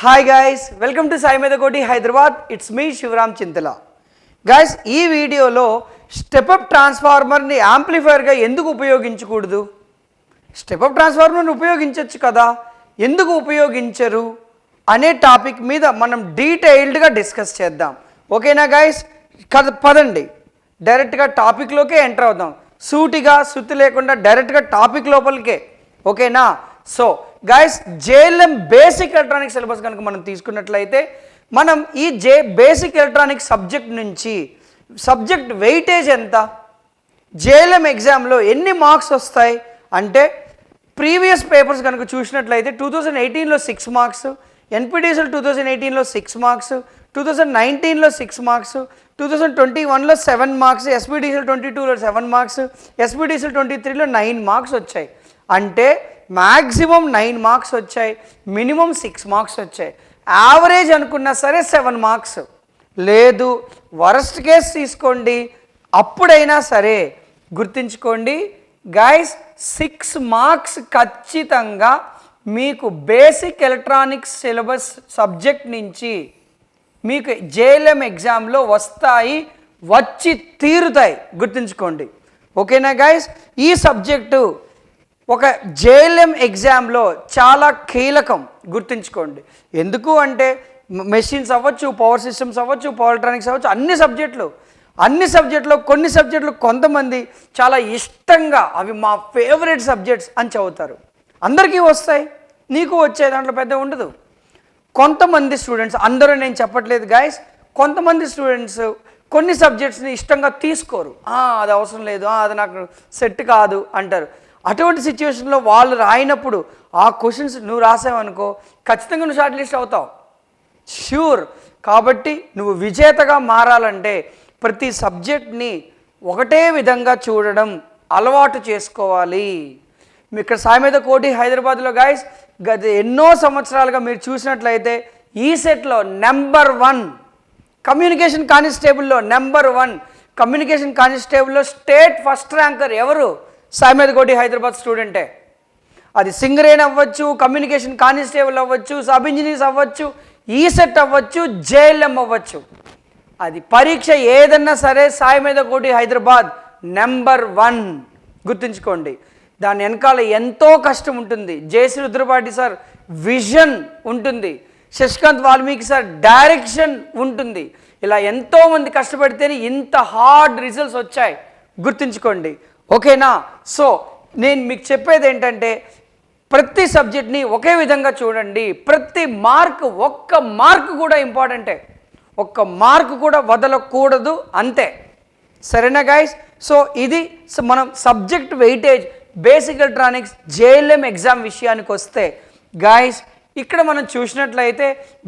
Hi guys welcome to Sai Medhakoti Hyderabad it's me Sivaram Chintala guys ఈ వీడియోలో step up ట్రాన్స్ఫార్మర్ని యాంప్లిఫైర్గా ఎందుకు ఉపయోగించకూడదు? Step up ట్రాన్స్ఫార్మర్ని ఉపయోగించవచ్చు కదా? ఎందుకు ఉపయోగించరు? అనే టాపిక్ మీద మనం డీటెయిల్డ్గా డిస్కస్ చేద్దాం. ఓకేనా గాయస్ కథ పదండి. డైరెక్ట్గా టాపిక్లోకే ఎంటర్ అవుదాం. సూటిగా సుత్తి లేకుండా డైరెక్ట్గా టాపిక్ లోపలికే. ఓకేనా? So guys JLM basic electronic syllabus కనుక మనం తీసుకున్నట్లయితే మనం ఈ జే బేసిక్ ఎలక్ట్రానిక్ సబ్జెక్ట్ నుంచి సబ్జెక్ట్ వెయిటేజ్ ఎంత? జేఎల్ఎం ఎగ్జామ్లో ఎన్ని మార్క్స్ వస్తాయి? అంటే ప్రీవియస్ పేపర్స్ కనుక చూసినట్లయితే టూ థౌజండ్ ఎయిటీన్లో six marks NPDCL two thousand ఎయిటీన్లో సిక్స్ మార్క్స్ టూ థౌజండ్ నైన్టీన్లో six marks two thousand twenty వన్లో సెవెన్ మార్క్స్ ఎస్పీడీసీఎల్ ట్వంటీ టూలో సెవెన్ మార్క్స్ ఎస్పీడీసీఎల్ ట్వంటీ త్రీలో నైన్ మార్క్స్ వచ్చాయి. అంటే మ్యాక్సిమం నైన్ మార్క్స్ వచ్చాయి మినిమం సిక్స్ మార్క్స్ వచ్చాయి. యావరేజ్ అనుకున్నా సరే సెవెన్ మార్క్స్. లేదు వరస్ట్ కేస్ తీసుకోండి అప్పుడైనా సరే గుర్తుంచుకోండి. గైస్ సిక్స్ మార్క్స్ ఖచ్చితంగా మీకు బేసిక్ ఎలక్ట్రానిక్స్ సిలబస్ సబ్జెక్ట్ నుంచి మీకు జేఎల్ఎం ఎగ్జామ్లో వస్తాయి వచ్చి తీరుతాయి. గుర్తుంచుకోండి. ఓకేనా గైస్ ఈ సబ్జెక్టు ఒక జేఎల్ఎం ఎగ్జామ్లో చాలా కీలకం గుర్తుంచుకోండి. ఎందుకు అంటే మెషిన్స్ అవ్వచ్చు పవర్ సిస్టమ్స్ అవ్వచ్చు పవర్ ఎలక్ట్రానిక్స్ అవ్వచ్చు అన్ని సబ్జెక్టులు. అన్ని సబ్జెక్టులో కొన్ని సబ్జెక్టులు కొంతమంది చాలా ఇష్టంగా అవి మా ఫేవరెట్ సబ్జెక్ట్స్ అని చదువుతారు. అందరికీ వస్తాయి. నీకు వచ్చే దాంట్లో పెద్ద ఉండదు. కొంతమంది స్టూడెంట్స్ అందరూ నేను చెప్పట్లేదు గాయస్ కొంతమంది స్టూడెంట్స్ కొన్ని సబ్జెక్ట్స్ని ఇష్టంగా తీసుకోరు. అది అవసరం లేదు. అది నాకు సెట్ కాదు అంటారు. అటువంటి సిచ్యువేషన్లో వాళ్ళు రాయినప్పుడు ఆ క్వశ్చన్స్ నువ్వు రాసావనుకో ఖచ్చితంగా నువ్వు షార్ట్ లిస్ట్ అవుతావు. ష్యూర్ కాబట్టి నువ్వు విజేతగా మారాలంటే ప్రతి సబ్జెక్ట్ని ఒకటే విధంగా చూడడం అలవాటు చేసుకోవాలి. మీ ఇక్కడ సామేత కోటి హైదరాబాద్లో గాయస్ గత ఎన్నో సంవత్సరాలుగా మీరు చూసినట్లయితే ఈ సెట్లో నెంబర్ వన్ కమ్యూనికేషన్ కానిస్టేబుల్లో నెంబర్ వన్ కమ్యూనికేషన్ కానిస్టేబుల్లో స్టేట్ ఫస్ట్ ర్యాంకర్ ఎవరు? సాయిమేద కోటి హైదరాబాద్ స్టూడెంటే. అది సింగరేన్ అవ్వచ్చు కమ్యూనికేషన్ కానిస్టేబుల్ అవ్వచ్చు సబ్ ఇంజనీర్స్ అవ్వచ్చు ఈసెట్ అవ్వచ్చు జేఎల్ఎం అవ్వచ్చు. అది పరీక్ష ఏదన్నా సరే సాయి మీద కోటి హైదరాబాద్ నెంబర్ వన్. గుర్తుంచుకోండి దాని వెనకాల ఎంతో కష్టం ఉంటుంది. జేసీ రుద్రపాటి సార్ విజన్ ఉంటుంది. శశికాంత్ వాల్మీకి సార్ డైరెక్షన్ ఉంటుంది. ఇలా ఎంతోమంది కష్టపడితేనే ఇంత హార్డ్ రిజల్ట్స్ వచ్చాయి. గుర్తుంచుకోండి ఓకేనా? సో నేను మీకు చెప్పేది ఏంటంటే ప్రతి సబ్జెక్ట్ని ఒకే విధంగా చూడండి. ప్రతి మార్క్ ఒక్క మార్క్ కూడా ఇంపార్టెంటే. ఒక్క మార్క్ కూడా వదలకూడదు అంతే. సరేనా గాయస్ సో ఇది సో మనం subject weightage basic electronics JLM exam విషయానికి వస్తే గాయస్ ఇక్కడ మనం చూసినట్లయితే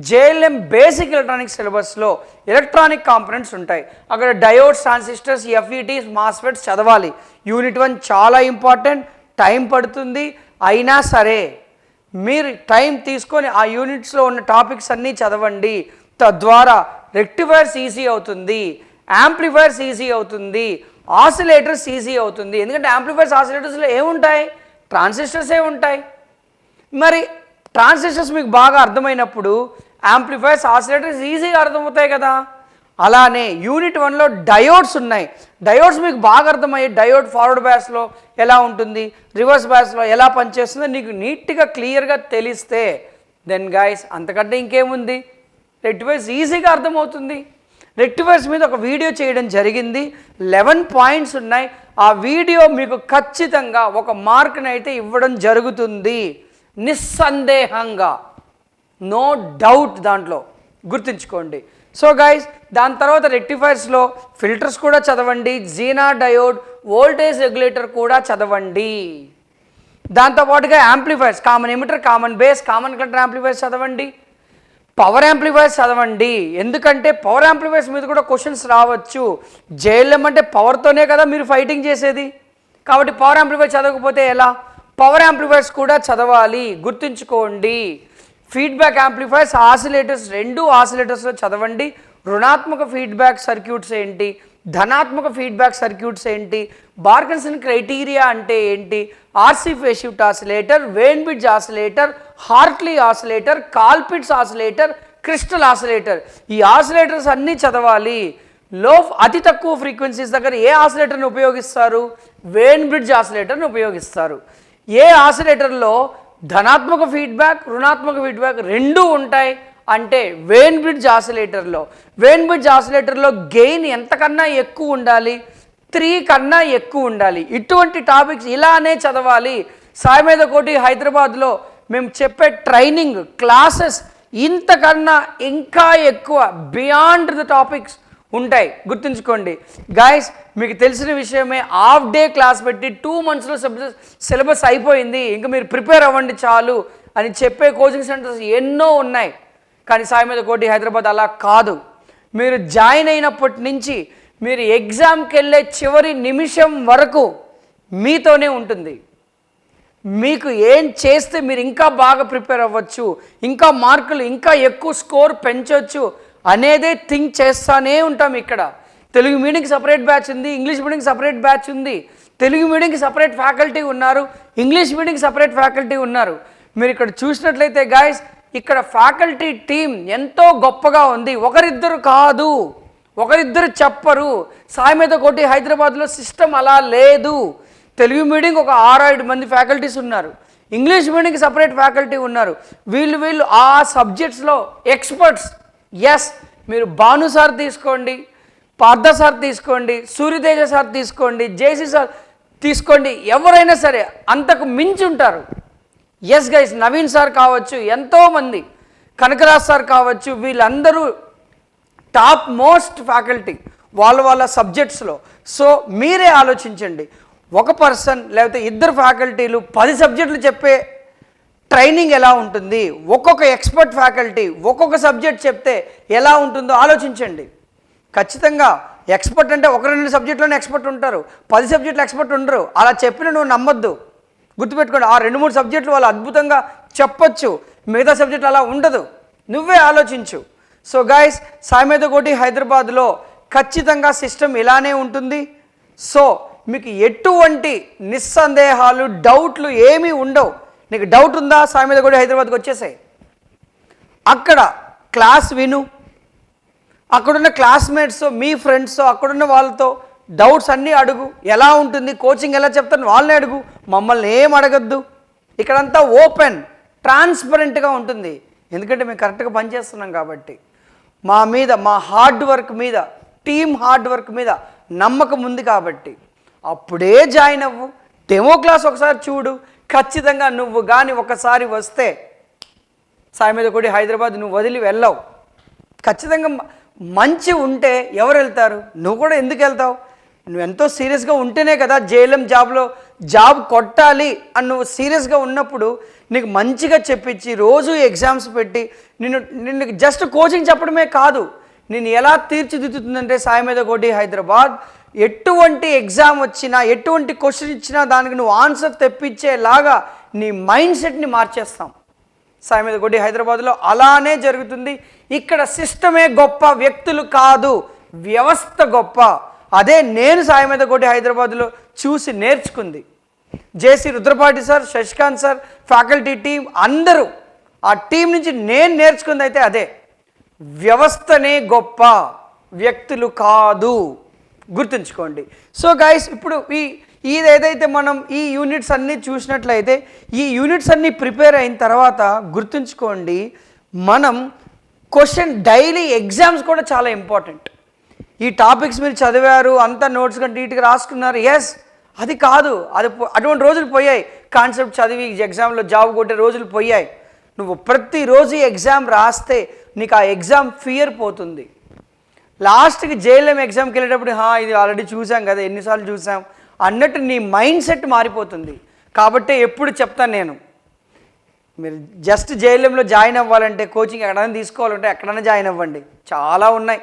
జేఎల్ఎం బేసిక్ ఎలక్ట్రానిక్ సిలబస్లో ఎలక్ట్రానిక్ కాంపనెంట్స్ ఉంటాయి. అక్కడ డయోడ్స్ ట్రాన్సిస్టర్స్ ఎఫ్ఈటీస్ మాస్ఫెట్స్ చదవాలి. యూనిట్ వన్ చాలా ఇంపార్టెంట్ టైం పడుతుంది. అయినా సరే మీరు టైం తీసుకొని ఆ యూనిట్స్లో ఉన్న టాపిక్స్ అన్నీ చదవండి. తద్వారా రెక్టిఫైర్స్ ఈజీ అవుతుంది యాంప్లిఫైర్స్ ఈజీ అవుతుంది ఆసిలేటర్స్ ఈజీ అవుతుంది. ఎందుకంటే యాంప్లిఫైర్స్ ఆసిలేటర్స్లో ఏముంటాయి? ట్రాన్సిస్టర్సే ఉంటాయి? మరి ట్రాన్సిస్టర్స్ మీకు బాగా అర్థమైనప్పుడు యాంప్లిఫైర్స్ ఆసిలేటర్స్ ఈజీగా అర్థమవుతాయి కదా. అలానే యూనిట్ వన్లో డయోడ్స్ ఉన్నాయి. డయోడ్స్ మీకు బాగా అర్థమయ్యే డయోడ్ ఫార్వర్డ్ బ్యాస్లో ఎలా ఉంటుంది? రివర్స్ బ్యాస్లో ఎలా పనిచేస్తుందో? నీకు నీట్గా క్లియర్గా తెలిస్తే దెన్ గాయస్ అంతకంటే ఇంకేముంది? రెక్టిఫైర్స్ ఈజీగా అర్థమవుతుంది. రెక్టిఫైర్స్ మీద ఒక వీడియో చేయడం జరిగింది. లెవెన్ పాయింట్స్ ఉన్నాయి. ఆ వీడియో మీకు ఖచ్చితంగా ఒక మార్క్ని అయితే ఇవ్వడం జరుగుతుంది. నిస్సందేహంగా. నో డౌట్ దాంట్లో. గుర్తుంచుకోండి. సో గైస్ దాని తర్వాత రెక్టిఫైర్స్లో ఫిల్టర్స్ కూడా చదవండి జీనా డయోడ్ వోల్టేజ్ రెగ్యులేటర్ కూడా చదవండి. దాంతోపాటుగా amplifiers common emitter common base common counter amplifiers చదవండి. పవర్ యాంప్లిఫైర్స్ చదవండి. ఎందుకంటే పవర్ యాంప్లిఫైర్స్ మీద కూడా క్వశ్చన్స్ రావచ్చు. జేఎల్ఎం అంటే పవర్తోనే కదా మీరు ఫైటింగ్ చేసేది. కాబట్టి పవర్ యాంప్లిఫైర్ చదవకపోతే ఎలా? పవర్ యాంప్లిఫైర్స్ కూడా చదవాలి. గుర్తుంచుకోండి. ఫీడ్బ్యాక్ యాంప్లిఫైర్స్ ఆసిలేటర్స్ రెండు ఆసిలేటర్స్లో చదవండి. రుణాత్మక ఫీడ్బ్యాక్ సర్క్యూట్స్ ఏంటి? ధనాత్మక ఫీడ్బ్యాక్ సర్క్యూట్స్ ఏంటి? బార్కన్సన్ క్రైటీరియా అంటే ఏంటి? RC phase shift oscillator Wien bridge oscillator Hartley oscillator Colpitts oscillator crystal oscillator. ఈ ఆసిలేటర్స్ అన్నీ చదవాలి. లో అతి తక్కువ ఫ్రీక్వెన్సీస్ దగ్గర ఏ ఆసిలేటర్ని ఉపయోగిస్తారు? వేన్ బ్రిడ్జ్ ఆసిలేటర్ని ఉపయోగిస్తారు. ఏ ఆసిలేటర్లో ధనాత్మక ఫీడ్బ్యాక్ రుణాత్మక ఫీడ్బ్యాక్ రెండూ ఉంటాయి. అంటే వేన్ బ్రిడ్జ్ ఆసిలేటర్లో వేన్ బ్రిడ్జ్ ఆసిలేటర్లో గెయిన్ ఎంతకన్నా ఎక్కువ ఉండాలి? త్రీ కన్నా ఎక్కువ ఉండాలి. ఇటువంటి టాపిక్స్ ఇలానే చదవాలి. సాయి మీద కోటి హైదరాబాద్లో మేము చెప్పే ట్రైనింగ్ క్లాసెస్ ఇంతకన్నా ఇంకా ఎక్కువ బియాండ్ ద టాపిక్స్ ఉంటాయి. గుర్తుంచుకోండి. గాయస్ మీకు తెలిసిన విషయమే హాఫ్ డే క్లాస్ పెట్టి టూ మంత్స్లో సిలబస్ అయిపోయింది. ఇంకా మీరు ప్రిపేర్ అవ్వండి చాలు అని చెప్పే కోచింగ్ సెంటర్స్ ఎన్నో ఉన్నాయి. కానీ సాయి మీద కోటి హైదరాబాద్ అలా కాదు. మీరు జాయిన్ అయినప్పటి నుంచి మీరు ఎగ్జామ్కి వెళ్ళే చివరి నిమిషం వరకు మీతోనే ఉంటుంది. మీకు ఏం చేస్తే మీరు ఇంకా బాగా ప్రిపేర్ అవ్వచ్చు ఇంకా మార్కులు ఇంకా ఎక్కువ స్కోర్ పెంచవచ్చు అనేదే థింక్ చేస్తానే ఉంటాం ఇక్కడ. తెలుగు మీడియంకి సపరేట్ బ్యాచ్ ఉంది ఇంగ్లీష్ మీడియంకి సపరేట్ బ్యాచ్ ఉంది. తెలుగు మీడియంకి సపరేట్ ఫ్యాకల్టీ ఉన్నారు ఇంగ్లీష్ మీడియంకి సపరేట్ ఫ్యాకల్టీ ఉన్నారు. మీరు ఇక్కడ చూసినట్లయితే గాయస్ ఇక్కడ ఫ్యాకల్టీ టీం ఎంతో గొప్పగా ఉంది. ఒకరిద్దరు కాదు ఒకరిద్దరు చెప్పరు. సాయి కోటి కొట్టి హైదరాబాద్లో సిస్టమ్ అలా లేదు. తెలుగు మీడియంకి ఒక ఆరు ఏడు మంది ఫ్యాకల్టీస్ ఉన్నారు. ఇంగ్లీష్ మీడియంకి సపరేట్ ఫ్యాకల్టీ ఉన్నారు. వీళ్ళు వీళ్ళు ఆ సబ్జెక్ట్స్లో ఎక్స్పర్ట్స్. ఎస్ మీరు భాను సార్ తీసుకోండి పార్థ సార్ తీసుకోండి సూర్యతేజ సార్ తీసుకోండి జేసీ సార్ తీసుకోండి ఎవరైనా సరే అంతకు మించి ఉంటారు. ఎస్ గైస్ నవీన్ సార్ కావచ్చు ఎంతోమంది కనకరాజ్ సార్ కావచ్చు వీళ్ళందరూ టాప్ మోస్ట్ ఫ్యాకల్టీ వాళ్ళ వాళ్ళ సబ్జెక్ట్స్లో సో మీరే ఆలోచించండి. ఒక పర్సన్ లేకపోతే ఇద్దరు ఫ్యాకల్టీలు పది సబ్జెక్టులు చెప్పే ట్రైనింగ్ ఎలా ఉంటుంది? ఒక్కొక్క ఎక్స్పర్ట్ ఫ్యాకల్టీ ఒక్కొక్క సబ్జెక్ట్ చెప్తే ఎలా ఉంటుందో ఆలోచించండి. ఖచ్చితంగా ఎక్స్పర్ట్ అంటే ఒక రెండు సబ్జెక్టులోనే ఎక్స్పర్ట్ ఉంటారు. పది సబ్జెక్టులు ఎక్స్పర్ట్ ఉండరు. అలా చెప్పిన నువ్వు నమ్మొద్దు. గుర్తుపెట్టుకోండి ఆ రెండు మూడు సబ్జెక్టులు వాళ్ళు అద్భుతంగా చెప్పొచ్చు. మిగతా సబ్జెక్టులు అలా ఉండదు. నువ్వే ఆలోచించు. సో గాయస్ సాయిమేద హైదరాబాద్లో ఖచ్చితంగా సిస్టమ్ ఇలానే ఉంటుంది. సో మీకు ఎటువంటి నిస్సందేహాలు డౌట్లు ఏమీ ఉండవు. నీకు డౌట్ ఉందా? సామెత కూడా హైదరాబాద్కి వచ్చేసాయి. అక్కడ క్లాస్ విను. అక్కడున్న క్లాస్మేట్స్ మీ ఫ్రెండ్స్ అక్కడున్న వాళ్ళతో డౌట్స్ అన్నీ అడుగు. ఎలా ఉంటుంది? కోచింగ్ ఎలా చెప్తాను? వాళ్ళని అడుగు. మమ్మల్ని ఏం అడగద్దు? ఇక్కడంతా ఓపెన్ ట్రాన్స్పరెంట్గా ఉంటుంది. ఎందుకంటే మేము కరెక్ట్గా పనిచేస్తున్నాం కాబట్టి. మా మీద మా హార్డ్ వర్క్ మీద టీమ్ హార్డ్ వర్క్ మీద నమ్మకం ఉంది కాబట్టి. అప్పుడే జాయిన్ అవ్వు. డెమో క్లాస్ ఒకసారి చూడు. ఖచ్చితంగా నువ్వు కానీ ఒకసారి వస్తే సాయి మీద కొడి హైదరాబాద్ నువ్వు వదిలి వెళ్ళవు. ఖచ్చితంగా మంచి ఉంటే ఎవరు వెళ్తారు? నువ్వు కూడా ఎందుకు వెళ్తావు? నువ్వు ఎంతో సీరియస్గా ఉంటేనే కదా జేఎల్ఎం జాబ్లో జాబ్ కొట్టాలి అని నువ్వు సీరియస్గా ఉన్నప్పుడు నీకు మంచిగా చెప్పించి రోజు ఎగ్జామ్స్ పెట్టి నిన్ను నిన్ను జస్ట్ కోచింగ్ చెప్పడమే కాదు. నేను ఎలా తీర్చిదిద్దుతుందంటే సాయి మీద కోటి హైదరాబాద్ ఎటువంటి ఎగ్జామ్ వచ్చినా ఎటువంటి క్వశ్చన్ ఇచ్చినా దానికి నువ్వు ఆన్సర్ తెప్పించేలాగా నీ మైండ్ సెట్ని మార్చేస్తాం. సాయి మీద గుడి హైదరాబాద్లో అలానే జరుగుతుంది. ఇక్కడ సిస్టమే గొప్ప వ్యక్తులు కాదు వ్యవస్థ గొప్ప. అదే నేను సాయి మీద గుడి హైదరాబాద్లో చూసి నేర్చుకుంది. JC Rudrapati sir Shashikant sir faculty team అందరూ ఆ టీం నుంచి నేను నేర్చుకుంది అయితే అదే. వ్యవస్థనే గొప్ప వ్యక్తులు కాదు. గుర్తుంచుకోండి. సో గైస్ ఇప్పుడు ఈ ఇది ఏదైతే మనం ఈ యూనిట్స్ అన్నీ చూసినట్లయితే ఈ యూనిట్స్ అన్నీ ప్రిపేర్ అయిన తర్వాత గుర్తుంచుకోండి మనం క్వశ్చన్ డైలీ ఎగ్జామ్స్ కూడా చాలా ఇంపార్టెంట్ ఈ టాపిక్స్ మీరు చదివారు అంతా నోట్స్ కంటే నీట్గా రాసుకున్నారు ఎస్ అది కాదు అది అటువంటి రోజులు పోయాయి. కాన్సెప్ట్ చదివి ఎగ్జామ్లో జాబ్ కొట్టే రోజులు పోయాయి. నువ్వు ప్రతిరోజు ఎగ్జామ్ రాస్తే నీకు ఆ ఎగ్జామ్ ఫియర్ పోతుంది. లాస్ట్కి జేఎల్ఎం ఎగ్జామ్కి వెళ్ళేటప్పుడు హా ఇది ఆల్రెడీ చూసాం కదా ఎన్నిసార్లు చూసాం అన్నట్టు నీ మైండ్ సెట్ మారిపోతుంది. కాబట్టి ఎప్పుడు చెప్తాను నేను. మీరు జస్ట్ జేఎల్ఎంలో జాయిన్ అవ్వాలంటే కోచింగ్ ఎక్కడైనా తీసుకోవాలంటే ఎక్కడైనా జాయిన్ అవ్వండి. చాలా ఉన్నాయి.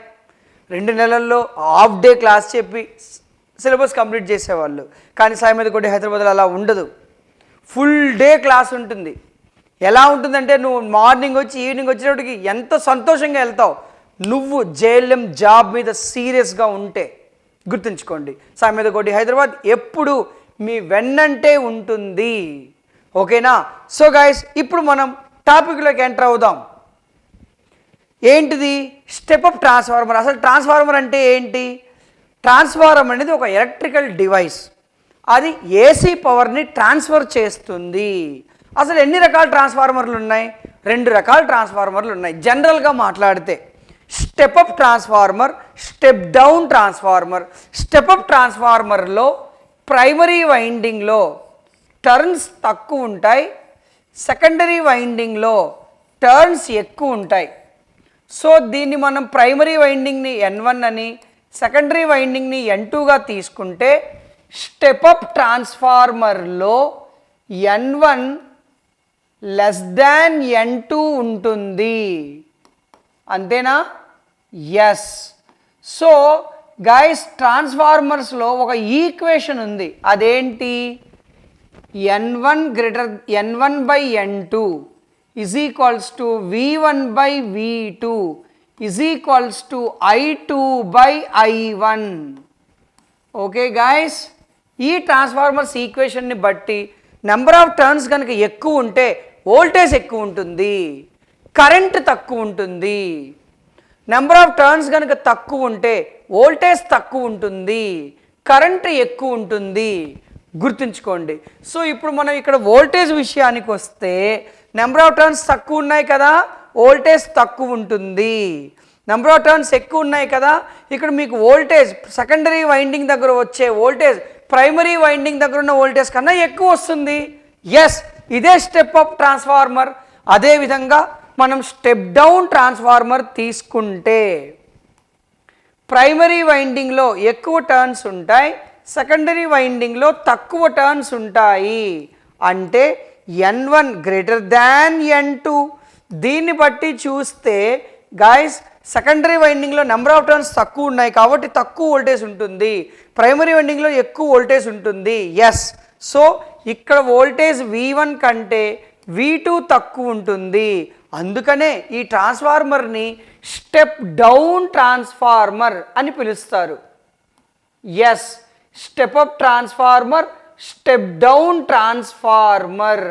రెండు నెలల్లో హాఫ్ డే క్లాస్ చెప్పి సిలబస్ కంప్లీట్ చేసేవాళ్ళు. కానీ సాయి మీద కొట్టి హైదరాబాద్లో అలా ఉండదు. ఫుల్ డే క్లాస్ ఉంటుంది. ఎలా ఉంటుందంటే నువ్వు మార్నింగ్ వచ్చి ఈవినింగ్ వచ్చేటప్పటికి ఎంత సంతోషంగా వెళ్తావు. నువ్వు జేఎల్ఎం జాబ్ మీద సీరియస్గా ఉంటే గుర్తుంచుకోండి. సామెత కోటి హైదరాబాద్ ఎప్పుడు మీ వెన్నంటే ఉంటుంది. ఓకేనా? సో గైస్ ఇప్పుడు మనం టాపిక్లోకి ఎంటర్ అవుదాం. ఏంటిది? స్టెప్ అప్ ట్రాన్స్ఫార్మర్ అసలు ట్రాన్స్ఫార్మర్ అంటే ఏంటి? ట్రాన్స్ఫార్మర్ అనేది ఒక ఎలక్ట్రికల్ డివైస్ అది ఏసీ పవర్ని ట్రాన్స్ఫర్ చేస్తుంది. అసలు ఎన్ని రకాల ట్రాన్స్ఫార్మర్లు ఉన్నాయి? రెండు రకాల ట్రాన్స్ఫార్మర్లు ఉన్నాయి. జనరల్గా మాట్లాడితే. Step up transformer step down transformer. Step up ట్రాన్స్ఫార్మర్లో ప్రైమరీ వైండింగ్లో టర్న్స్ తక్కువ ఉంటాయి. సెకండరీ వైండింగ్లో టర్న్స్ ఎక్కువ ఉంటాయి. సో దీన్ని మనం ప్రైమరీ వైండింగ్ని ఎన్ వన్ అని సెకండరీ వైండింగ్ని ఎన్ టూగా తీసుకుంటే స్టెప్ అప్ ట్రాన్స్ఫార్మర్లో N one less than N two ఉంటుంది. అంతేనా? ఎస్ సో గైస్ ట్రాన్స్ఫార్మర్స్లో ఒక ఈక్వేషన్ ఉంది. అదేంటి? N one greater N one by N two is equals to V one by V two is equals to I two by I one okay guys ఈ transformers ఈక్వేషన్ని బట్టి number of turns కనుక ఎక్కువ ఉంటే voltage ఎక్కువ ఉంటుంది. Current తక్కువ ఉంటుంది. నెంబర్ ఆఫ్ టర్న్స్ కనుక తక్కువ ఉంటే వోల్టేజ్ తక్కువ ఉంటుంది కరెంట్ ఎక్కువ ఉంటుంది గుర్తుంచుకోండి. సో ఇప్పుడు మనం ఇక్కడ వోల్టేజ్ విషయానికి వస్తే నెంబర్ ఆఫ్ టర్న్స్ తక్కువ ఉన్నాయి కదా వోల్టేజ్ తక్కువ ఉంటుంది. నెంబర్ ఆఫ్ టర్న్స్ ఎక్కువ ఉన్నాయి కదా ఇక్కడ మీకు వోల్టేజ్ సెకండరీ వైండింగ్ దగ్గర వచ్చే వోల్టేజ్ ప్రైమరీ వైండింగ్ దగ్గర ఉన్న వోల్టేజ్ కన్నా ఎక్కువ వస్తుంది. ఎస్ ఇదే స్టెప్ అప్ ట్రాన్స్ఫార్మర్ అదేవిధంగా మనం స్టెప్ డౌన్ ట్రాన్స్ఫార్మర్ తీసుకుంటే ప్రైమరీ వైండింగ్లో ఎక్కువ టర్న్స్ ఉంటాయి సెకండరీ వైండింగ్లో తక్కువ టర్న్స్ ఉంటాయి. అంటే N one greater than N two దీన్ని బట్టి చూస్తే గాయస్ సెకండరీ వైండింగ్లో నెంబర్ ఆఫ్ టర్న్స్ తక్కువ ఉన్నాయి కాబట్టి తక్కువ వోల్టేజ్ ఉంటుంది. ప్రైమరీ వైండింగ్లో ఎక్కువ వోల్టేజ్ ఉంటుంది. ఎస్ సో ఇక్కడ వోల్టేజ్ వి వన్ కంటే వి టూ తక్కువ ఉంటుంది. అందుకనే ఈ ట్రాన్స్ఫార్మర్ని స్టెప్ డౌన్ ట్రాన్స్ఫార్మర్ అని పిలుస్తారు. Yes step up transformer step down transformer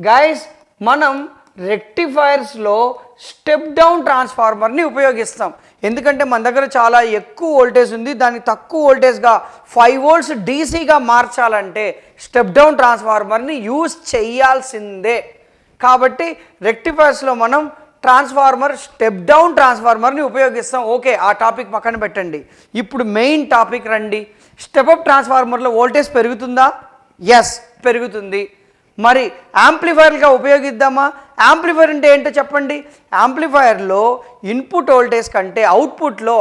guys మనం రెక్టిఫైర్స్లో స్టెప్ డౌన్ ట్రాన్స్ఫార్మర్ని ఉపయోగిస్తాం. ఎందుకంటే మన దగ్గర చాలా ఎక్కువ వోల్టేజ్ ఉంది. దాన్ని తక్కువ వోల్టేజ్గా ఫైవ్ వోల్ట్స్ డీసీగా మార్చాలంటే స్టెప్ డౌన్ ట్రాన్స్ఫార్మర్ని యూజ్ చేయాల్సిందే. కాబట్టి రెక్టిఫైర్స్లో మనం ట్రాన్స్ఫార్మర్ స్టెప్ డౌన్ ట్రాన్స్ఫార్మర్ని ఉపయోగిస్తాం. ఓకే ఆ టాపిక్ పక్కన పెట్టండి. ఇప్పుడు మెయిన్ టాపిక్ రండి. స్టెప్ అప్ ట్రాన్స్ఫార్మర్లో వోల్టేజ్ పెరుగుతుందా? ఎస్ పెరుగుతుంది. మరి యాంప్లిఫైర్గా ఉపయోగిద్దామా? యాంప్లిఫైర్ అంటే ఏంటో చెప్పండి. యాంప్లిఫైర్లో ఇన్పుట్ వోల్టేజ్ కంటే అవుట్పుట్లో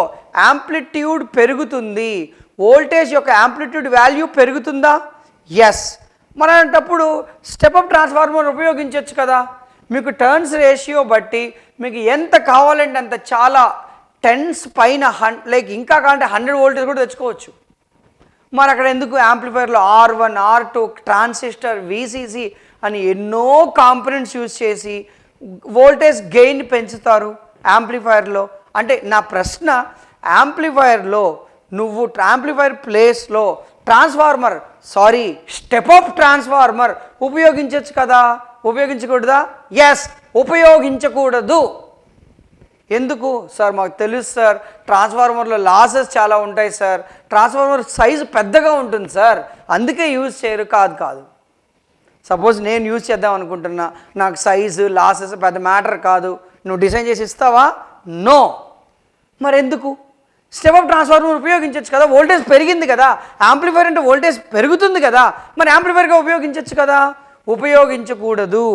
యాంప్లిట్యూడ్ పెరుగుతుంది. వోల్టేజ్ యొక్క యాంప్లిట్యూడ్ వాల్యూ పెరుగుతుందా? ఎస్ మరి స్టెప్ అప్ ట్రాన్స్ఫార్మర్ ఉపయోగించవచ్చు కదా. మీకు టర్న్స్ రేషియో బట్టి మీకు ఎంత కావాలంటే అంత చాలా టెన్స్ పైన హన్ లైక్ ఇంకా కావాలంటే హండ్రెడ్ వోల్టేజ్ కూడా తెచ్చుకోవచ్చు. మరి అక్కడ ఎందుకు యాంప్లిఫైర్లో R one R two transistor VCC అని ఎన్నో కాంపనెంట్స్ యూజ్ చేసి వోల్టేజ్ గెయిన్ పెంచుతారు యాంప్లిఫైర్లో అంటే నా ప్రశ్న యాంప్లిఫైర్లో నువ్వు యాంప్లిఫైర్ ప్లేస్లో transformer. Sorry step up transformer. ఉపయోగించవచ్చు కదా? ఉపయోగించకూడదా? ఎస్ ఉపయోగించకూడదు. ఎందుకు? సార్ మాకు తెలుసు సార్ ట్రాన్స్ఫార్మర్లో లాసెస్ చాలా ఉంటాయి సార్. ట్రాన్స్ఫార్మర్ సైజు పెద్దగా ఉంటుంది సార్. అందుకే యూజ్ చేయరు. కాదు కాదు. సపోజ్ నేను యూజ్ చేద్దాం అనుకుంటున్నా. నాకు సైజు లాసెస్ పెద్ద మ్యాటర్ కాదు. నువ్వు డిజైన్ చేసి ఇస్తావా? నో. మరి ఎందుకు స్టెప్ అప్ ట్రాన్స్ఫార్మర్ ఉపయోగించవచ్చు కదా. వోల్టేజ్ పెరిగింది కదా. యాంప్లిఫైర్ అంటే వోల్టేజ్ పెరుగుతుంది కదా. మరి యాంప్లిఫైర్గా ఉపయోగించవచ్చు కదా. ఉపయోగించకూడదు.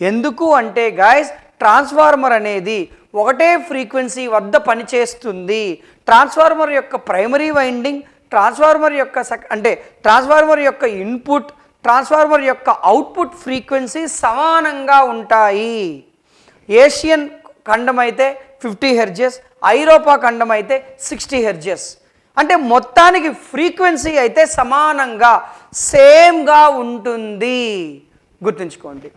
ఎందుకు అంటే గాయస్ ట్రాన్స్ఫార్మర్ అనేది ఒకటే ఫ్రీక్వెన్సీ వద్ద పనిచేస్తుంది. ట్రాన్స్ఫార్మర్ యొక్క ప్రైమరీ వైండింగ్ ట్రాన్స్ఫార్మర్ యొక్క సెక్ అంటే ట్రాన్స్ఫార్మర్ యొక్క ఇన్పుట్ ట్రాన్స్ఫార్మర్ యొక్క అవుట్పుట్ ఫ్రీక్వెన్సీ సమానంగా ఉంటాయి. ఏషియన్ ఖండం అయితే ఫిఫ్టీ హెర్జెస్ ఐరోపా ఖండం అయితే సిక్స్టీ హెర్జెస్ అంటే మొత్తానికి ఫ్రీక్వెన్సీ అయితే సమానంగా సేమ్గా ఉంటుంది. గుర్తుంచుకోండి.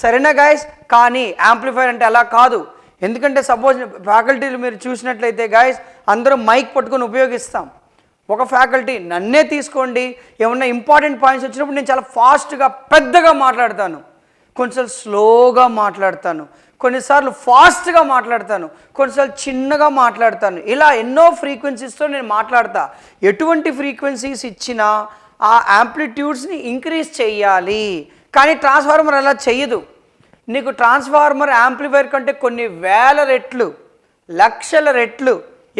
సరేనా గాయస్ కానీ యాంప్లిఫైర్ అంటే అలా కాదు. ఎందుకంటే సపోజ్ ఫ్యాకల్టీలు మీరు చూసినట్లయితే గాయస్ అందరూ మైక్ పట్టుకొని ఉపయోగిస్తాం. ఒక ఫ్యాకల్టీ నన్నే తీసుకోండి. ఏమన్నా ఇంపార్టెంట్ పాయింట్స్ వచ్చినప్పుడు నేను చాలా ఫాస్ట్గా పెద్దగా మాట్లాడతాను. కొంచెం స్లోగా మాట్లాడతాను కొన్నిసార్లు ఫాస్ట్గా మాట్లాడతాను కొన్నిసార్లు చిన్నగా మాట్లాడతాను. ఇలా ఎన్నో ఫ్రీక్వెన్సీస్తో నేను మాట్లాడతా. ఎటువంటి ఫ్రీక్వెన్సీస్ ఇచ్చినా ఆ యాంప్లిట్యూడ్స్ని ఇంక్రీజ్ చేయాలి కానీ ట్రాన్స్ఫార్మర్ అలా చేయదు నీకు ట్రాన్స్ఫార్మర్ యాంప్లిఫైర్ కంటే కొన్ని వేల రెట్లు లక్షల రెట్లు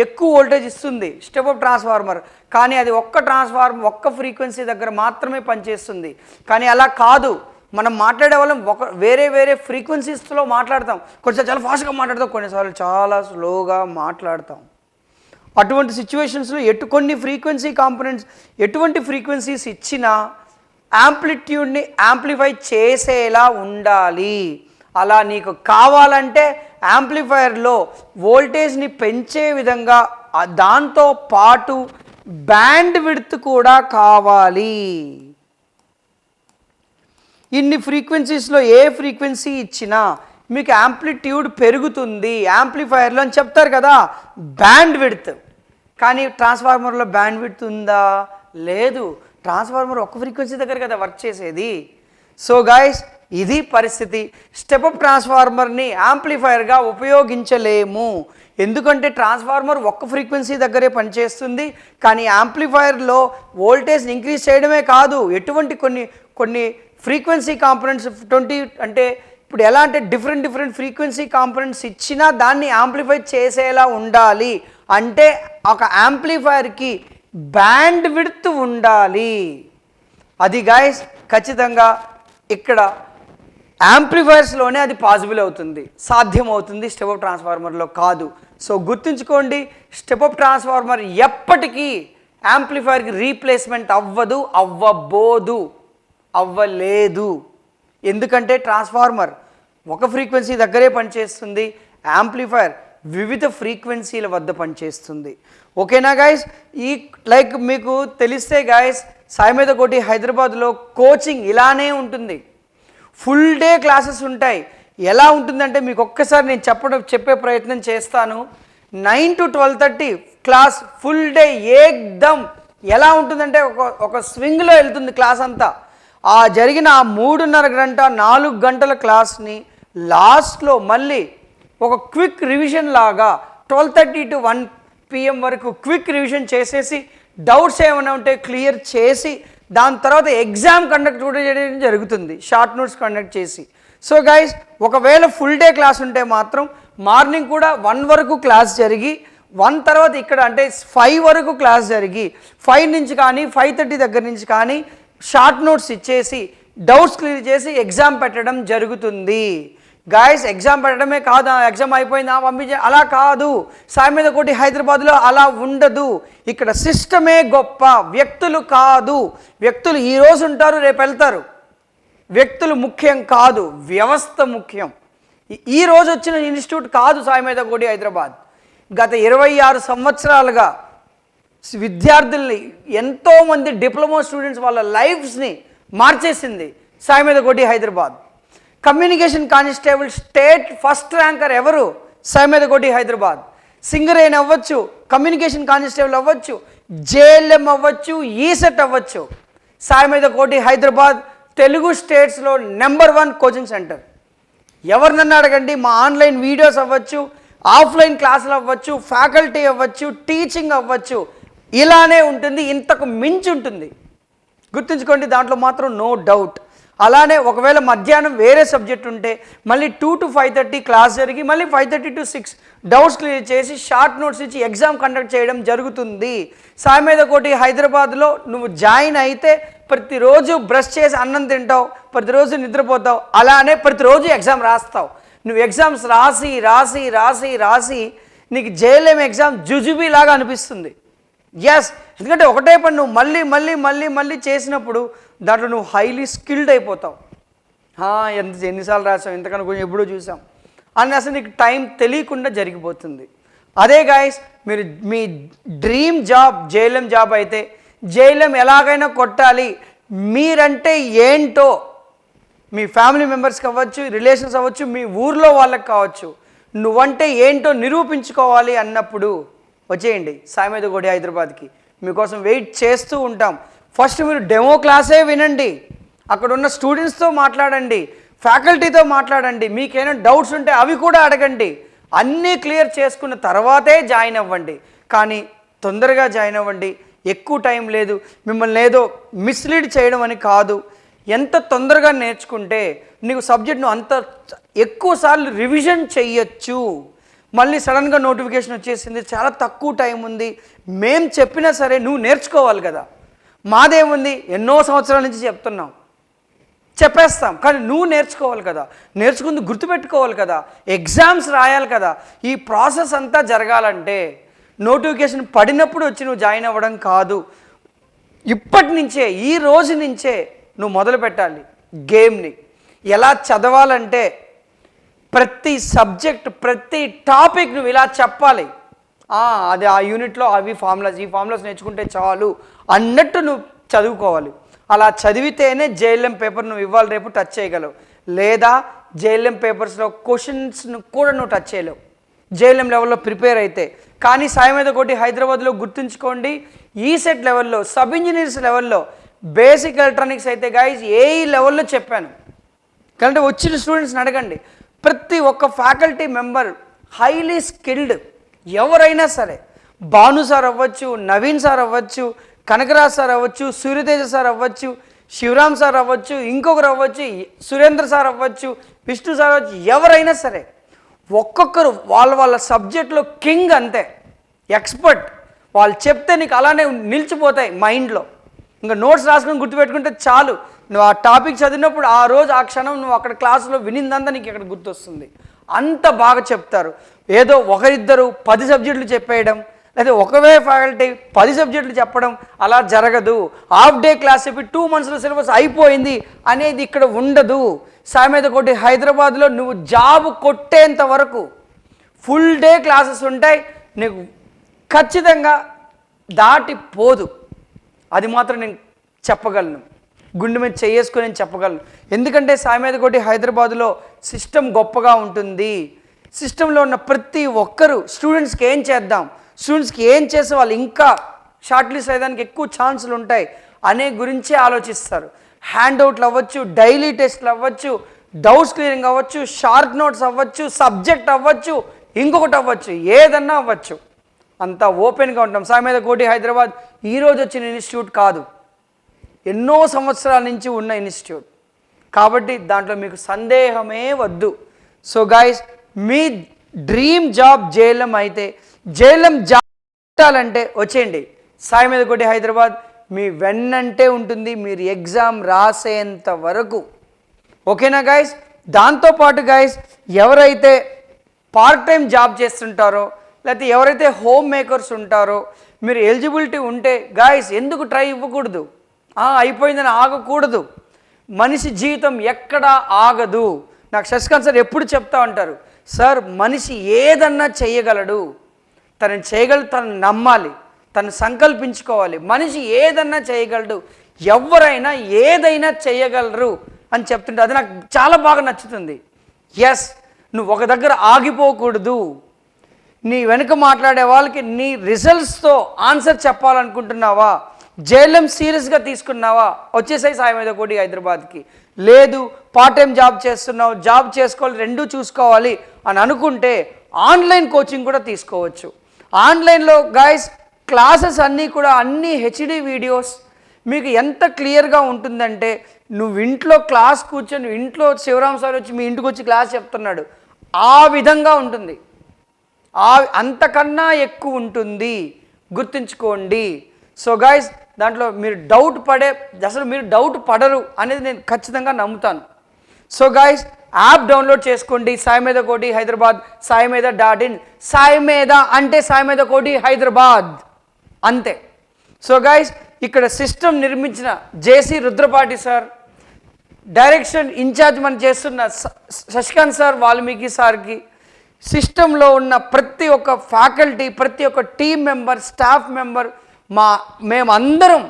ఎక్కువ వోల్టేజ్ ఇస్తుంది స్టెప్ అప్ ట్రాన్స్ఫార్మర్. కానీ అది ఒక్క ట్రాన్స్ఫార్మర్ ఒక్క ఫ్రీక్వెన్సీ దగ్గర మాత్రమే పనిచేస్తుంది. కానీ అలా కాదు. మనం మాట్లాడే వాళ్ళం ఒక వేరే వేరే ఫ్రీక్వెన్సీస్లో మాట్లాడతాం. కొన్నిసార్లు చాలా ఫాస్ట్గా మాట్లాడతాం. కొన్నిసార్లు చాలా స్లోగా మాట్లాడతాం. అటువంటి సిచ్యువేషన్స్లో ఎటు కొన్ని ఫ్రీక్వెన్సీ కాంపనెంట్స్ ఎటువంటి ఫ్రీక్వెన్సీస్ ఇచ్చినా యాంప్లిట్యూడ్ని యాంప్లిఫై చేసేలా ఉండాలి. అలా నీకు కావాలంటే యాంప్లిఫైయర్లో వోల్టేజ్ని పెంచే విధంగా దాంతో పాటు బ్యాండ్ విడ్త్ కూడా కావాలి. ఇన్ని ఫ్రీక్వెన్సీస్లో ఏ ఫ్రీక్వెన్సీ ఇచ్చినా మీకు యాంప్లిట్యూడ్ పెరుగుతుంది యాంప్లిఫైయర్లో అని చెప్తారు కదా బ్యాండ్ విడ్త్ కానీ ట్రాన్స్ఫార్మర్లో బ్యాండ్ విడ్త్ ఉందా? లేదు. ట్రాన్స్ఫార్మర్ ఒక ఫ్రీక్వెన్సీ దగ్గర కదా వర్క్ చేసేది. సో గాయస్ ఇది పరిస్థితి. స్టెప్ ట్రాన్స్ఫార్మర్ని యాంప్లిఫైయర్గా ఉపయోగించలేము. ఎందుకంటే ట్రాన్స్ఫార్మర్ ఒక్క ఫ్రీక్వెన్సీ దగ్గరే పనిచేస్తుంది కానీ యాంప్లిఫైయర్లో వోల్టేజ్ ఇంక్రీజ్ చేయడమే కాదు. ఎటువంటి కొన్ని కొన్ని ఫ్రీక్వెన్సీ కాంపనెంట్స్ ట్వంటీ అంటే ఇప్పుడు ఎలా అంటే డిఫరెంట్ డిఫరెంట్ ఫ్రీక్వెన్సీ కాంపనెంట్స్ ఇచ్చినా దాన్ని యాంప్లిఫై చేసేలా ఉండాలి. అంటే ఒక యాంప్లిఫైర్కి బ్యాండ్ విడ్త్ ఉండాలి. అది గాయస్ ఖచ్చితంగా ఇక్కడ యాంప్లిఫైర్స్లోనే అది పాసిబుల్ అవుతుంది. సాధ్యం అవుతుంది స్టెప్ అప్ ట్రాన్స్ఫార్మర్లో కాదు. సో గుర్తుంచుకోండి స్టెప్ అప్ ట్రాన్స్ఫార్మర్ ఎప్పటికీ యాంప్లిఫైర్కి రీప్లేస్మెంట్ అవ్వదు అవ్వబోదు. అవ్వలేదు. ఎందుకంటే ట్రాన్స్ఫార్మర్ ఒక ఫ్రీక్వెన్సీ దగ్గరే పనిచేస్తుంది యాంప్లిఫైర్ వివిధ ఫ్రీక్వెన్సీల వద్ద పనిచేస్తుంది. ఓకేనా గాయస్ ఈ లైక్ మీకు తెలిస్తే గాయస్ సాయిమేద కోటి హైదరాబాద్లో కోచింగ్ ఇలానే ఉంటుంది. ఫుల్ డే క్లాసెస్ ఉంటాయి. ఎలా ఉంటుందంటే మీకు ఒక్కసారి నేను చెప్పడం చెప్పే ప్రయత్నం చేస్తాను. Nine to twelve thirty class full day ఏక్దమ్ ఎలా ఉంటుందంటే ఒక ఒక స్వింగ్లో వెళ్తుంది క్లాస్ అంతా. ఆ జరిగిన ఆ మూడున్నర గంట నాలుగు గంటల క్లాస్ని లాస్ట్లో మళ్ళీ ఒక క్విక్ రివిజన్ లాగా twelve thirty to one PM వరకు క్విక్ రివిజన్ చేసేసి డౌట్స్ ఏమైనా ఉంటే క్లియర్ చేసి దాని తర్వాత ఎగ్జామ్ కండక్ట్ కూడా చేయడం జరుగుతుంది షార్ట్ నోట్స్ కండక్ట్ చేసి. సో గైస్ ఒకవేళ ఫుల్ డే క్లాస్ ఉంటే మాత్రం మార్నింగ్ కూడా వన్ వరకు క్లాస్ జరిగి వన్ తర్వాత ఇక్కడ అంటే ఫైవ్ వరకు క్లాస్ జరిగి ఫైవ్ నుంచి కానీ ఫైవ్ థర్టీ దగ్గర నుంచి కానీ షార్ట్ నోట్స్ ఇచ్చేసి డౌట్స్ క్లియర్ చేసి ఎగ్జామ్ పెట్టడం జరుగుతుంది. గాయస్ ఎగ్జామ్ పెట్టడమే కాదు ఎగ్జామ్ అయిపోయిందా పంపించే అలా కాదు. సాయి కోటి హైదరాబాద్లో అలా ఉండదు. ఇక్కడ సిస్టమే గొప్ప వ్యక్తులు కాదు. వ్యక్తులు ఈ రోజు ఉంటారు రేపు వెళ్తారు. వ్యక్తులు ముఖ్యం కాదు వ్యవస్థ ముఖ్యం. ఈ- రోజు వచ్చిన ఇన్స్టిట్యూట్ కాదు సాయి కోటి హైదరాబాద్. గత ఇరవై ఆరు సంవత్సరాలుగా విద్యార్థుల్ని ఎంతోమంది డిప్లొమా స్టూడెంట్స్ వాళ్ళ లైఫ్స్ని మార్చేసింది Sai Medha Koti Hyderabad. Communication constable state first ranker ఎవరు? సాయి మీద కొట్టి హైదరాబాద్. సింగర్ అయిన అవ్వచ్చు కమ్యూనికేషన్ కానిస్టేబుల్ అవ్వచ్చు జేఎల్ఎం అవ్వచ్చు ఈసెట్ అవ్వచ్చు. సాయి మీద కోటి హైదరాబాద్ తెలుగు స్టేట్స్లో నెంబర్ వన్ కోచింగ్ సెంటర్. ఎవరినన్నా అడగండి మా ఆన్లైన్ వీడియోస్ అవ్వచ్చు ఆఫ్లైన్ క్లాసులు అవ్వచ్చు ఫ్యాకల్టీ అవ్వచ్చు టీచింగ్ అవ్వచ్చు ఇలానే ఉంటుంది ఇంతకు మించి ఉంటుంది. గుర్తుంచుకోండి దాంట్లో మాత్రం నో డౌట్ అలానే ఒకవేళ మధ్యాహ్నం వేరే సబ్జెక్ట్ ఉంటే మళ్ళీ two to five thirty class జరిగి మళ్ళీ five thirty to six doubts clear చేసి షార్ట్ నోట్స్ ఇచ్చి ఎగ్జామ్ కండక్ట్ చేయడం జరుగుతుంది. సామేద కోటి హైదరాబాద్లో నువ్వు జాయిన్ అయితే ప్రతిరోజు బ్రష్ చేసి అన్నం తింటావు ప్రతిరోజు నిద్రపోతావు అలానే ప్రతిరోజు ఎగ్జామ్ రాస్తావు. నువ్వు ఎగ్జామ్స్ రాసి రాసి రాసి రాసి నీకు జేఎల్ఎం ఎగ్జామ్ జుజుబీ లాగా అనిపిస్తుంది. ఎస్ ఎందుకంటే ఒకటే పని నువ్వు మళ్ళీ మళ్ళీ మళ్ళీ మళ్ళీ చేసినప్పుడు దాంట్లో నువ్వు హైలీ స్కిల్డ్ అయిపోతావు. ఎంత ఎన్నిసార్లు రాసావు ఇంతకన్నా కొంచెం ఎప్పుడూ చూసాం. అని అసలు నీకు టైం తెలియకుండా జరిగిపోతుంది. అదే గాయస్ మీరు మీ డ్రీమ్ జాబ్ జైలం జాబ్ అయితే జైలం ఎలాగైనా కొట్టాలి. మీరంటే ఏంటో మీ ఫ్యామిలీ మెంబర్స్కి అవ్వచ్చు రిలేషన్స్ అవ్వచ్చు మీ ఊర్లో వాళ్ళకి కావచ్చు. నువ్వంటే ఏంటో నిరూపించుకోవాలి అన్నప్పుడు వచ్చేయండి సాయిమేద హైదరాబాద్కి. మీకోసం వెయిట్ చేస్తూ ఉంటాం. ఫస్ట్ మీరు డెమో క్లాసే వినండి. అక్కడ ఉన్న స్టూడెంట్స్తో మాట్లాడండి ఫ్యాకల్టీతో మాట్లాడండి మీకేమైనా డౌట్స్ ఉంటే అవి కూడా అడగండి. అన్నీ క్లియర్ చేసుకున్న తర్వాతే జాయిన్ అవ్వండి. కానీ తొందరగా జాయిన్ అవ్వండి. ఎక్కువ టైం లేదు. మిమ్మల్ని ఏదో మిస్లీడ్ చేయడం అని కాదు. ఎంత తొందరగా నేర్చుకుంటే నీకు సబ్జెక్ట్ను అంత ఎక్కువసార్లు రివిజన్ చెయ్యొచ్చు. మళ్ళీ సడన్గా నోటిఫికేషన్ వచ్చేసింది చాలా తక్కువ టైం ఉంది మేం చెప్పినా సరే నువ్వు నేర్చుకోవాలి కదా. మాదేముంది ఎన్నో సంవత్సరాల నుంచి చెప్తున్నాం. చెప్పేస్తాం కానీ నువ్వు నేర్చుకోవాలి కదా. నేర్చుకుంది గుర్తుపెట్టుకోవాలి కదా. ఎగ్జామ్స్ రాయాలి కదా. ఈ ప్రాసెస్ అంతా జరగాలంటే నోటిఫికేషన్ పడినప్పుడు వచ్చి నువ్వు జాయిన్ అవ్వడం కాదు. ఇప్పటి నుంచే ఈ రోజు నుంచే నువ్వు మొదలు పెట్టాలి గేమ్ని. ఎలా చదవాలంటే ప్రతి సబ్జెక్ట్ ప్రతి టాపిక్ నువ్వు ఇలా చెప్పాలి. అది ఆ యూనిట్లో అవి ఫార్ములాస్ ఈ ఫార్ములాస్ నేర్చుకుంటే చాలు అన్నట్టు నువ్వు చదువుకోవాలి. అలా చదివితేనే జేఎల్ఎం పేపర్ నువ్వు ఇవ్వాలి రేపు టచ్ చేయగలవు. లేదా జేఎల్ఎం పేపర్స్లో క్వశ్చన్స్ను కూడా నువ్వు టచ్ చేయలేవు. జేఎల్ఎం లెవెల్లో ప్రిపేర్ అయితే. కానీ సాయం మీద కొట్టి హైదరాబాద్లో గుర్తుంచుకోండి ఈ సెట్ లెవెల్లో సబ్ ఇంజనీర్స్ లెవెల్లో బేసిక్ ఎలక్ట్రానిక్స్ అయితే గాయస్ ఏ లెవెల్లో చెప్పాను. కాబట్టి వచ్చిన స్టూడెంట్స్ని అడగండి. ప్రతి ఒక్క ఫ్యాకల్టీ మెంబర్ హైలీ స్కిల్డ్. ఎవరైనా సరే భాను సార్ అవ్వచ్చు నవీన్ సార్ అవ్వచ్చు కనకరాజ్ సార్ అవ్వచ్చు సూర్యతేజ సార్ అవ్వచ్చు శివరామ్ సార్ అవ్వచ్చు ఇంకొకరు అవ్వచ్చు సురేంద్ర సార్ అవ్వచ్చు విష్ణు సార్ అవ్వచ్చు ఎవరైనా సరే ఒక్కొక్కరు వాళ్ళ వాళ్ళ సబ్జెక్ట్లో కింగ్ అంతే. ఎక్స్పర్ట్. వాళ్ళు చెప్తే నీకు అలానే నిలిచిపోతాయి మైండ్లో. ఇంకా నోట్స్ రాసుకొని గుర్తుపెట్టుకుంటే చాలు. నువ్వు ఆ టాపిక్ చదివినప్పుడు ఆ రోజు ఆ క్షణం నువ్వు అక్కడ క్లాసులో వినిందంతా నీకు ఇక్కడ గుర్తొస్తుంది. అంత బాగా చెప్తారు. ఏదో ఒకరిద్దరు పది సబ్జెక్టులు చెప్పేయడం లేదా ఒకవే ఫ్యాకల్టీ పది సబ్జెక్టులు చెప్పడం అలా జరగదు. హాఫ్ డే క్లాస్ చెప్పి టూ మంత్స్లో సిలబస్ అయిపోయింది అనేది ఇక్కడ ఉండదు. సామెత కొట్టి హైదరాబాద్లో నువ్వు జాబ్ కొట్టేంత వరకు ఫుల్ డే క్లాసెస్ ఉంటాయి నీకు ఖచ్చితంగా దాటిపోదు అది మాత్రం నేను చెప్పగలను. గుండె మీద చేసుకుని నేను చెప్పగలను. ఎందుకంటే సాయి కోటి హైదరాబాదులో సిస్టమ్ గొప్పగా ఉంటుంది. సిస్టంలో ఉన్న ప్రతి ఒక్కరు స్టూడెంట్స్కి ఏం చేద్దాం? స్టూడెంట్స్కి ఏం చేస్తే వాళ్ళు ఇంకా షార్ట్ లిస్ట్ అయ్యడానికి ఎక్కువ ఛాన్సులు ఉంటాయి అనే గురించే ఆలోచిస్తారు. హ్యాండ్ అవుట్లు అవ్వచ్చు డైలీ టెస్ట్లు అవ్వచ్చు డౌట్స్ క్లియరింగ్ అవ్వచ్చు షార్ట్ నోట్స్ అవ్వచ్చు సబ్జెక్ట్ అవ్వచ్చు ఇంకొకటి అవ్వచ్చు ఏదన్నా అవ్వచ్చు. అంతా ఓపెన్గా ఉంటాం. సామేద కోటి హైదరాబాద్ ఈరోజు వచ్చిన ఇన్స్టిట్యూట్ కాదు. ఎన్నో సంవత్సరాల నుంచి ఉన్న ఇన్స్టిట్యూట్. కాబట్టి దాంట్లో మీకు సందేహమే వద్దు. సో గాయస్ మీ డ్రీమ్ జాబ్ జేఎల్ఎం అయితే జేఎల్ఎం జాబ్ పెట్టాలంటే వచ్చేయండి. సాయి మీద కొట్టి హైదరాబాద్ మీ వెన్నంటే ఉంటుంది మీరు ఎగ్జామ్ రాసేంత వరకు. ఓకేనా గాయస్ దాంతోపాటు గాయస్ ఎవరైతే పార్ట్ టైం జాబ్ చేస్తుంటారో లేకపోతే ఎవరైతే హోమ్ మేకర్స్ ఉంటారో మీరు ఎలిజిబిలిటీ ఉంటే గాయస్ ఎందుకు ట్రై ఇవ్వకూడదు? ఆ, అయిపోయిందని ఆగకూడదు. మనిషి జీవితం ఎక్కడా ఆగదు. నాకు శశికాంత్ సార్ ఎప్పుడు చెప్తా ఉంటారు సార్ మనిషి ఏదన్నా చేయగలడు తనని చేయగలడు తను నమ్మాలి తను సంకల్పించుకోవాలి. మనిషి ఏదన్నా చేయగలడు ఎవరైనా ఏదైనా చేయగలరు అని చెప్తుంటే అది నాకు చాలా బాగా నచ్చుతుంది. ఎస్ నువ్వు ఒక దగ్గర ఆగిపోకూడదు. నీ వెనుక మాట్లాడే వాళ్ళకి నీ రిజల్ట్స్తో ఆన్సర్ చెప్పాలనుకుంటున్నావా? జైలం సీరియస్గా తీసుకున్నావా? వచ్చేసాయి సాయం మీద కోటి హైదరాబాద్కి. లేదు పార్ట్ టైం జాబ్ చేస్తున్నావు జాబ్ చేసుకోవాలి రెండూ చూసుకోవాలి అని అనుకుంటే ఆన్లైన్ కోచింగ్ కూడా తీసుకోవచ్చు. ఆన్లైన్లో గాయస్ క్లాసెస్ అన్నీ కూడా అన్ని హెచ్డి వీడియోస్ మీకు ఎంత క్లియర్గా ఉంటుందంటే నువ్వు ఇంట్లో క్లాస్ కూర్చొని ఇంట్లో శివరామ్ సార్ వచ్చి మీ ఇంటికి వచ్చి క్లాస్ చెప్తున్నాడు. ఆ విధంగా ఉంటుంది. ఆ అంతకన్నా ఎక్కువ ఉంటుంది. గుర్తుంచుకోండి. సో గాయస్ దాంట్లో మీరు డౌట్ పడే అసలు మీరు డౌట్ పడరు అనేది నేను ఖచ్చితంగా నమ్ముతాను. సో గాయస్ యాప్ డౌన్లోడ్ చేసుకోండి. సాయి మీద కోటి హైదరాబాద్ సాయి మీద డాట్ ఇన్. సాయి మీద అంటే సాయి మీద కోటి హైదరాబాద్. అంతే. సో గాయస్ ఇక్కడ సిస్టమ్ నిర్మించిన JC Rudrapati sir direction incharge మనం చేస్తున్న శశికాంత్ సార్ వాల్మీకి సార్కి సిస్టంలో ఉన్న ప్రతి ఒక్క ఫ్యాకల్టీ ప్రతి ఒక్క టీం మెంబర్ స్టాఫ్ మెంబర్ మా మేమందరం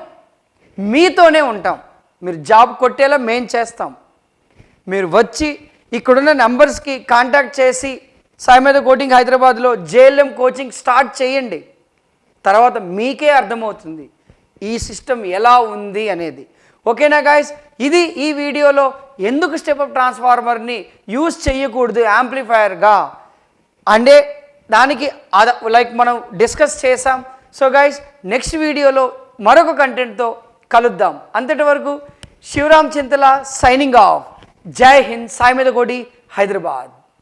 మీతోనే ఉంటాం. మీరు జాబ్ కొట్టేలా మేం చేస్తాం. మీరు వచ్చి ఇక్కడున్న నెంబర్స్కి కాంటాక్ట్ చేసి సాయి కోటింగ్ కోచింగ్ హైదరాబాద్లో జేఎల్ఎం కోచింగ్ స్టార్ట్ చేయండి. తర్వాత మీకే అర్థమవుతుంది ఈ సిస్టమ్ ఎలా ఉంది అనేది. ఓకేనా గాయస్? ఇది ఈ వీడియోలో ఎందుకు స్టెప్ అప్ ట్రాన్స్ఫార్మర్ని యూజ్ చేయకూడదు యాంప్లిఫైయర్గా? అంటే దానికి లైక్ మనం డిస్కస్ చేసాం. సో గైస్ నెక్స్ట్ వీడియోలో మరొక కంటెంట్తో కలుద్దాం. అంతటి వరకు శివరామ్ చింతల సైనింగ్ ఆఫ్ జై హింద్ సాయి మీద హైదరాబాద్.